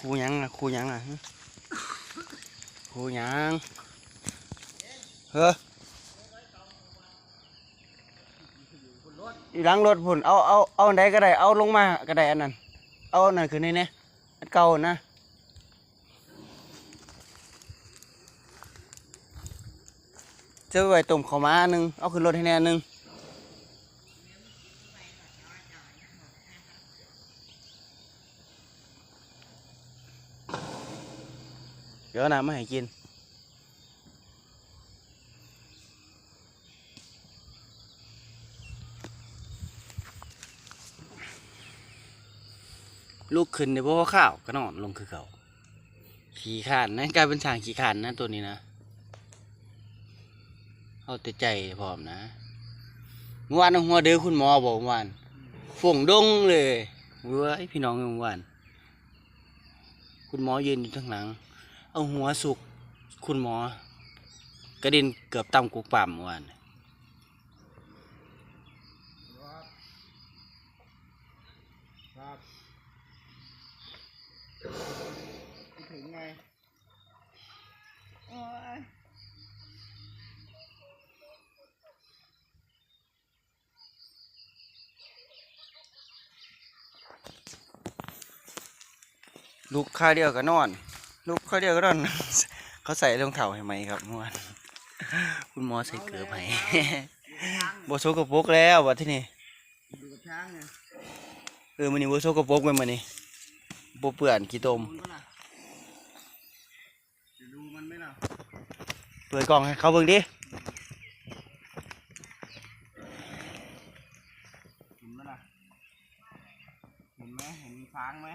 ครูยังอะครูยังอะครูยังเฮ้ออยู่หลังรถพุ่นเอาเอาเอาอันใดก็ได้เอาลงมาก็ได้อันนั้นเอาอันนั้นขึ้นนี่เนี่ยอันเก่านะจอไว้ต้มข้าวมาหนึ่งเอาขึ้นรถให้แน่หนึ่ง เดี๋ยวน้ำมาให้กิน ลูกขึ้นในพวกข้าวก็นอนลงคือเขาขี่ขานนะกลายเป็นทางขี่ขานนะตัวนี้นะ เอาแต่ใจพร้อมนะเมื่อวานเอาหัวเดือคุณหมอบอกเมื่อวานฝงดงเลยเว้ยพี่น้องเมื่อวานคุณหมอยืนอยู่ข้างหลัง เอาหัวสุกคุณหมอ กระเด็นเกือบต่ำกุกป่ามวานถึงไงโอ้ยลูกข้าเดียวก็นอน ลูกเขาเดียวก็นอนเขาใส่รองเท้าให้ไหมครับเมื่อวานคุณหมอใส่เกลือให้บโซกระปรกแล้ววัดที่นี่เออมันนี่บโซกระปรกไปมันนี่บเปื่อนขี้ตมดูมันล่ะจะดูมันไหมล่ะเปิดกล่องให้เขาเบิ่งดิเห็นไหมเห็นไหมเห็นช้างไหม